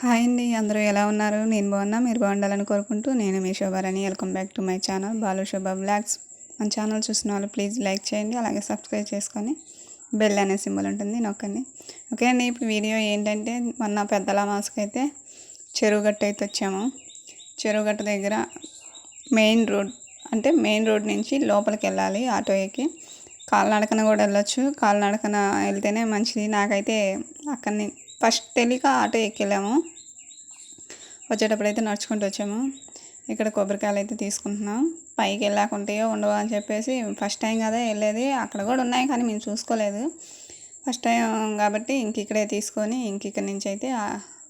Hi అండి అందరూ ఎలా ఉన్నారు? నేను బాగున్నా మీరు బాగుండాలని కోరుకుంటూ నేను మీ Shobharani. Welcome back to my channel Balu Shobha blogs. మన ఛానల్ చూసిన వాళ్ళు ప్లీజ్ లైక్ చేయండి అలాగే సబ్స్క్రైబ్ చేసుకొని బెల్ అనే సింబల్ ఉంటుంది నొక్కండి. ఓకే అండి ఇప్పుడు వీడియో ఏంటంటే మొన్న పెద్దల మాస్కి అయితే చెరువుగట్టు అయితే వచ్చాము. చెరువుగట్టు దగ్గర మెయిన్ రోడ్ అంటే మెయిన్ రోడ్ నుంచి లోపలికి వెళ్ళాలి ఆటో ఎక్కి. కాలినడకన కూడా వెళ్ళొచ్చు కాలినడకన వెళ్తేనే మంచిది. నాకైతే అక్కడిని ఫస్ట్ తెలియక ఆటో ఎక్కెళ్ళాము వచ్చేటప్పుడు అయితే నడుచుకుంటూ వచ్చాము. ఇక్కడ కొబ్బరికాయలు అయితే తీసుకుంటున్నాం. పైకి వెళ్ళాక ఉంటాయో ఉండవు అని చెప్పేసి ఫస్ట్ టైం కదా వెళ్ళేది. అక్కడ కూడా ఉన్నాయి కానీ మేము చూసుకోలేదు. ఫస్ట్ టైం కాబట్టి ఇంక ఇక్కడే తీసుకొని ఇంక ఇక్కడి నుంచి అయితే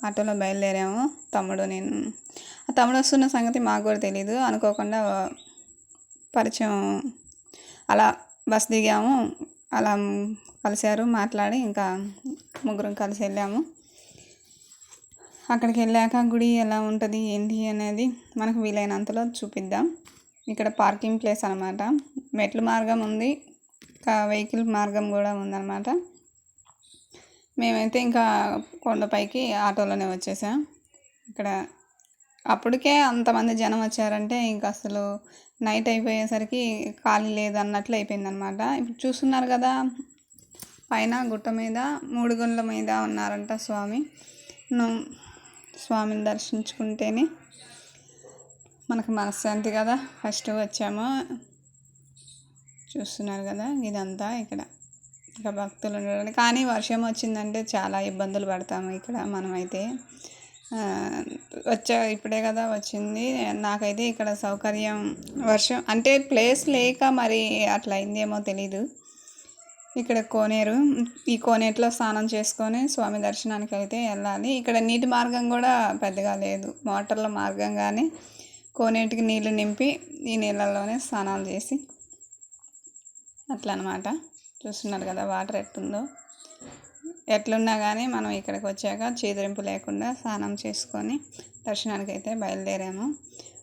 ఆటోలో బయలుదేరాము. తమ్ముడు నేను. ఆ తమ్ముడు వస్తున్న సంగతి మాకు కూడా తెలియదు అనుకోకుండా పరిచయం అలా బస్ దిగాము. అలా కలిశారు మాట్లాడి ఇంకా ముగ్గురం కలిసి వెళ్ళాము. అక్కడికి వెళ్ళాక గుడి ఎలా ఉంటుంది ఏంటి అనేది మనకు వీలైనంతలో చూపిద్దాం. ఇక్కడ పార్కింగ్ ప్లేస్ అనమాట మెట్ల మార్గం ఉంది వెహికల్ మార్గం కూడా ఉందన్నమాట. మేమైతే ఇంకా కొండపైకి ఆటోలోనే వచ్చేసాం. ఇక్కడ అప్పటికే అంతమంది జనం వచ్చారంటే ఇంకా అసలు నైట్ అయిపోయేసరికి ఖాళీ లేదన్నట్లు అయిపోయిందనమాట ఇప్పుడు చూస్తున్నారు కదా పైన గుట్ట మీద మూడు గుండ్ల మీద ఉన్నారంట స్వామి. స్వామిని దర్శించుకుంటేనే మనకు మనశ్శాంతి కదా. ఫస్ట్ వచ్చాము. చూస్తున్నారు కదా ఇదంతా ఇక్కడ. ఇంకా భక్తులు ఉండడం కానీ వర్షం వచ్చిందంటే చాలా ఇబ్బందులు పడతాము ఇక్కడ మనమైతే. వచ్చా ఇప్పుడే కదా వచ్చింది. నాకైతే ఇక్కడ సౌకర్యం వర్షం అంటే ప్లేస్ లేక మరి అట్లా అయిందేమో తెలీదు. ఇక్కడ కోనేరు ఈ కోనేటిలో స్నానం చేసుకొని స్వామి దర్శనానికి అయితే వెళ్ళాలి. ఇక్కడ నీటి మార్గం కూడా పెద్దగా లేదు. మోటార్ల మార్గం కానీ కోనేటికి నీళ్ళు నింపి ఈ నీళ్ళల్లోనే స్నానాలు చేసి అట్లా అనమాట చూస్తున్నారు కదా వాటర్ ఎట్టుందో. ఎట్లున్నా కానీ మనం ఇక్కడికి వచ్చాక చీదరింపు లేకుండా స్నానం చేసుకొని దర్శనానికి అయితే బయలుదేరాము.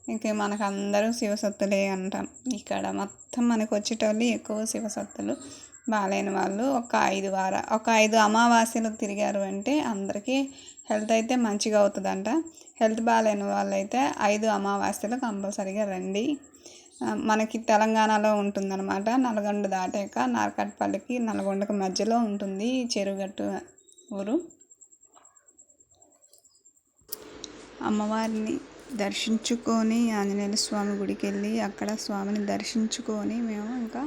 ఇంక మనకు అందరూ శివసత్తులే అంటాం. ఇక్కడ మొత్తం మనకు వచ్చేటోళ్ళు ఎక్కువ శివసత్తులు. బాగాలేని వాళ్ళు ఒక ఐదు వార ఒక ఐదు అమావాస్యలు తిరిగారు అంటే అందరికీ హెల్త్ అయితే మంచిగా అవుతుందంట. హెల్త్ బాగాలేని వాళ్ళైతే ఐదు అమావాస్యలు కంపల్సరీగా రండి. మనకి తెలంగాణలో ఉంటుందన్నమాట. నల్గొండ దాటాక నార్కట్పల్లికి నల్గొండకు మధ్యలో ఉంటుంది చెరువుగట్టు ఊరు. అమ్మవారిని దర్శించుకొని ఆంజనేయ స్వామి గుడికి వెళ్ళి అక్కడ స్వామిని దర్శించుకొని మేము ఇంకా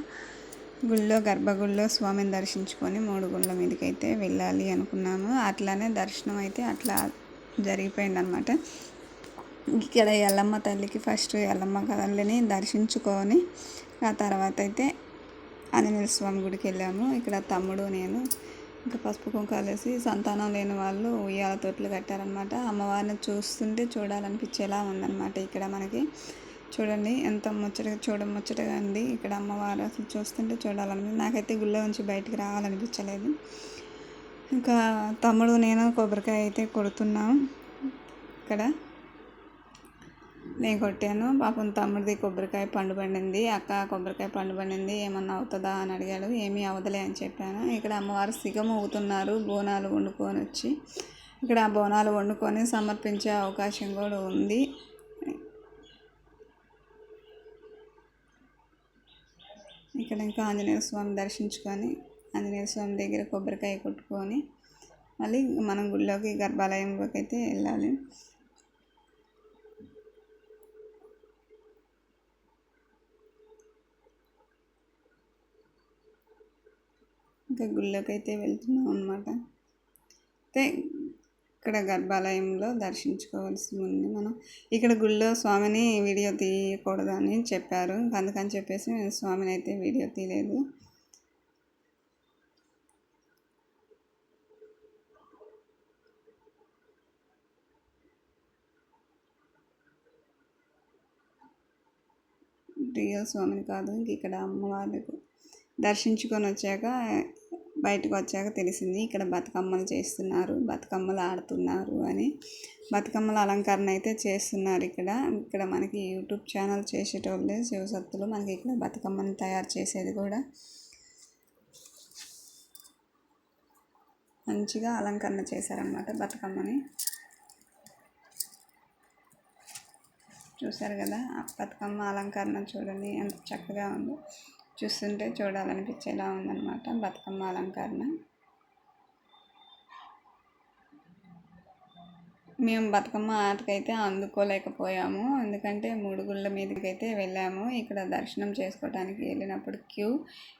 గుళ్ళో గర్భగుడిలో స్వామిని దర్శించుకొని మూడు గుళ్ళ మీదకి అయితే వెళ్ళాలి అనుకున్నాము. అట్లానే దర్శనం అయితే అట్లా జరిగిపోయింది అనమాట ఇక్కడ ఎల్లమ్మ తల్లికి ఫస్ట్ ఎల్లమ్మ తల్లిని దర్శించుకొని ఆ తర్వాత అయితే ఆంజనేయ స్వామి గుడికి వెళ్ళాము. ఇక్కడ తమ్ముడు నేను ఇంకా పసుపు కుంకాలేసి సంతానం లేని వాళ్ళు ఉయ్యాల తొట్లు కట్టారనమాట అమ్మవారిని చూస్తుంటే చూడాలనిపించేలా ఉందన్నమాట ఇక్కడ మనకి. చూడండి ఎంత ముచ్చటగా చూడ ముచ్చటగా ఉంది. ఇక్కడ అమ్మవారు అసలు చూస్తుంటే చూడాలని నాకైతే గుళ్ళో నుంచి బయటికి రావాలనిపించలేదు. ఇంకా తమ్ముడు నేను కొబ్బరికాయ అయితే కొడుతున్నాం. ఇక్కడ నేను కొట్టాను. పాపం తమ్ముడిది కొబ్బరికాయ పండు పండింది. అక్క కొబ్బరికాయ పండు పండింది. ఏమన్నా అవుతుందా అని అడిగాడు. ఏమీ అవదలే అని చెప్పాను. ఇక్కడ అమ్మవారు సిగమూగుతున్నారు బోనాలు వండుకొని వచ్చి ఇక్కడ ఆ బోనాలు వండుకొని సమర్పించే అవకాశం కూడా ఉంది. ఇక్కడ ఇంకా ఆంజనేయ స్వామి దర్శించుకొని ఆంజనేయ స్వామి దగ్గర కొబ్బరికాయ కొట్టుకొని మళ్ళీ మనం గుళ్ళోకి గర్భాలయంలోకి అయితే వెళ్ళాలి. ఇంకా గుళ్ళోకి అయితే వెళ్తున్నాం అనమాట అయితే ఇక్కడ గర్భాలయంలో దర్శించుకోవాల్సి ఉంది. మనం ఇక్కడ గుళ్ళో స్వామిని వీడియో తీయకూడదని చెప్పారు. అందుకని చెప్పేసి నేను స్వామిని అయితే వీడియో తీయలేదు. రియల్ స్వామిని కాదు ఇంక ఇక్కడ అమ్మవారికి దర్శించుకొని వచ్చాక బయటకు వచ్చాక తెలిసింది ఇక్కడ బతుకమ్మలు చేస్తున్నారు బతుకమ్మలు ఆడుతున్నారు అని. బతుకమ్మల అలంకరణ అయితే చేస్తున్నారు ఇక్కడ. ఇక్కడ మనకి యూట్యూబ్ ఛానల్ చేసేటోళ్ళే శివసత్తులు మనకి ఇక్కడ బతుకమ్మని తయారు చేసేది కూడా. మంచిగా అలంకరణ చేశారనమాట బతుకమ్మని. చూశారు కదా? బతుకమ్మ అలంకరణ చూడండి ఎంత చక్కగా ఉందో. చూస్తుంటే చూడాలనిపించేలా ఉందన్నమాట. బతుకమ్మ అలంకరణ. మేము బతుకమ్మ ఆటకైతే అందుకోలేకపోయాము. ఎందుకంటే మూడు గుళ్ళ మీదకైతే వెళ్ళాము. ఇక్కడ దర్శనం చేసుకోవడానికి వెళ్ళినప్పుడు క్యూ.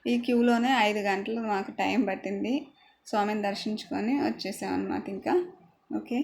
ఈ క్యూలోనే ఐదు గంటలు మాకు టైం పట్టింది. స్వామిని దర్శించుకొని వచ్చేసాం అనమాట ఇంకా. ఓకే.